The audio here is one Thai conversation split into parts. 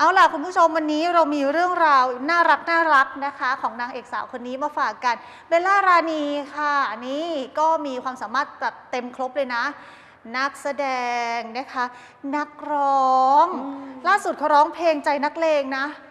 เอาล่ะคุณผู้ชมวันนี้เรามีเรื่องราวน่ารักน่ารักนะคะ ของนางเอกสาวคนนี้มาฝากกันเบลล่ารานีค่ะอันนี้ก็มีความสามารถแบบเต็มครบเลยนะ นักแสดงนะคะ นักร้องอืมล่าสุดเขาร้องเพลงใจนักเลงนะอืม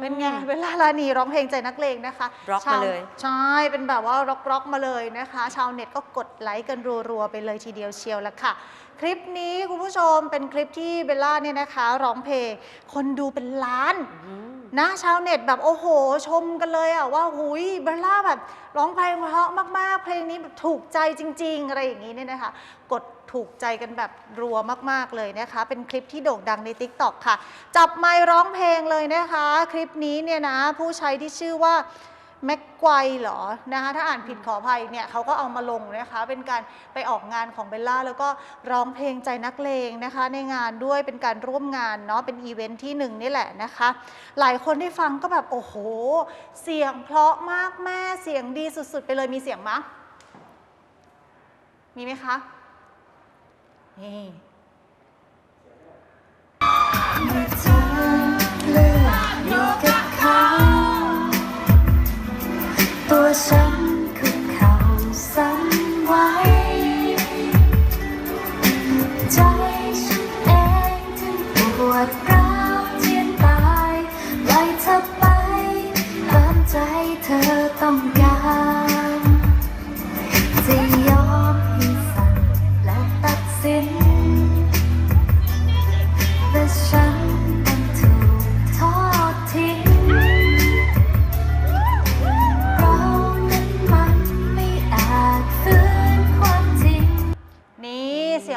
เป็นไงเบลล่ารานีร้องเพลงใจนักเลงนะคะร็อกชวมาเลย ใช่ เป็นแบบว่าร็อกร็อกมาเลยนะคะ ชาวเน็ตก็กดไลค์กันรัวๆ ไปเลยทีเดียวเชียวละค่ะ คลิปนี้คุณผู้ชมเป็นคลิปที่เบลล่าเนี่ยนะคะ ร้องเพลงคนดูเป็นล้านอืม นะชาวเน็ตแบบโอ้โห ชมกันเลยอะว่าหุยเบลล่าแบบร้องเพลงเพราะมากๆ เพลงนี้แบบถูกใจจริง ๆ อะไรอย่างนี้เนี่ยนะคะ กดถูกใจกันแบบรัวมากๆเลยนะคะ เป็นคลิปที่โด่งดังใน t ิ k t o k ค่ะ จับไมค์ร้องเพลงเลยนะคะ คลิปนี้เนี่ยนะผู้ใช้ที่ชื่อว่า แม็กไกวเหรอนะคะถ้าอ่านผิดขออภัยเนี่ยเขาก็เอามาลงนะคะ เป็นการไปออกงานของเบลล่า แล้วก็ร้องเพลงใจนักเลงนะคะ ในงานด้วยเป็นการร่วมงานเนาะเป็นอีเวนท์ที่หนึ่งนี่แหละนะคะ หลายคนที่ฟังก็แบบ โอ้โห เสียงเพราะมากแม่เสียงดีสุด ๆ ไปเลยมีเสียงมะมีไหมคะนี่ เธอต้องการ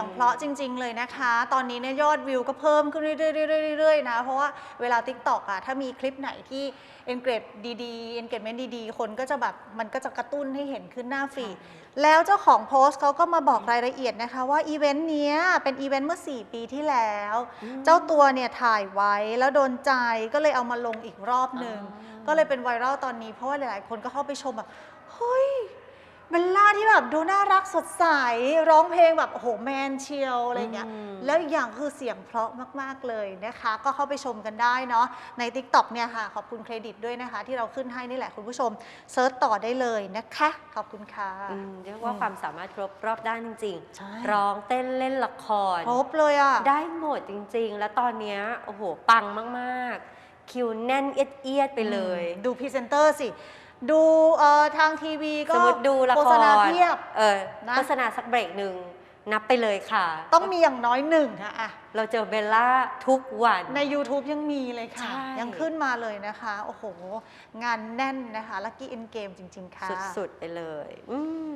นี่เสียงเพราะจริง ๆ เลยนะคะ ตอนนี้เนี่ยยอดวิวก็เพิ่มขึ้นเรื่อยๆเรื่อยๆนะ เพราะว่าเวลา Tik t o อกอะถ้ามีคลิปไหนที่ engage ดีๆ engagement ดีๆ คนก็จะแบบมันก็จะกระตุ้นให้เห็นขึ้นหน้าฟีดแล้วเจ้าของโพสต์เขาก็มาบอกรายละเอียดนะคะว่าอีเวนต์เนี้ยเป็นอีเวนต์เมื่อ 4 ปีที่แล้ว เจ้าตัวเนี่ยถ่ายไว้แล้วโดนใจก็เลยเอามาลงอีกรอบหนึ่งอ๋อก็เลยเป็นไวรัลตอนนี้เพราะว่าหลายๆ คนก็เข้าไปชมแบบเฮ้ย เบลล่าที่แบบดูน่ารักสดใส ร้องเพลงแบบโอ้โหแมนเชียวอะไรเงี้ย อืม แล้วอีกอย่างคือเสียงเพราะมาก ๆ เลยนะคะ ก็เข้าไปชมกันได้เนาะใน t ิ k t o k เนี่ยค่ะ ขอบคุณเครดิตด้วยนะคะ ที่เราขึ้นให้นี่แหละคุณผู้ชมเซิร์ชต่อได้เลยนะคะ ขอบคุณค่ะ อืมเรียกว่าความสามารถครบรอบด้านจริงใช่ ๆ ร้องเต้นเล่นละคร ครบเลยอะ ได้หมดจริงๆ แล้วตอนเนี้ยโอ้โห ปังมากๆ คิวแน่นเอียดเอียดๆไปเลยดูพรีเซนเตอร์สิ ดูเอ่อทางทีวีก็สมมติดูละโฆคษรณาเพียบ เออนะ โฆษณาสักเบรกหนึ่งนับไปเลยค่ะ ต้องมีอย่างน้อยหนึ่งอะอะเราเจอเบลล่าทุกวัน ใน YouTube ยังมีเลยค่ะ ใช่ ยังขึ้นมาเลยนะคะ โอ้โห งานแน่นนะคะลั c กี้ e อ็นเกมจริง ๆ ค่ะ สุด ๆ ไปเลยอืม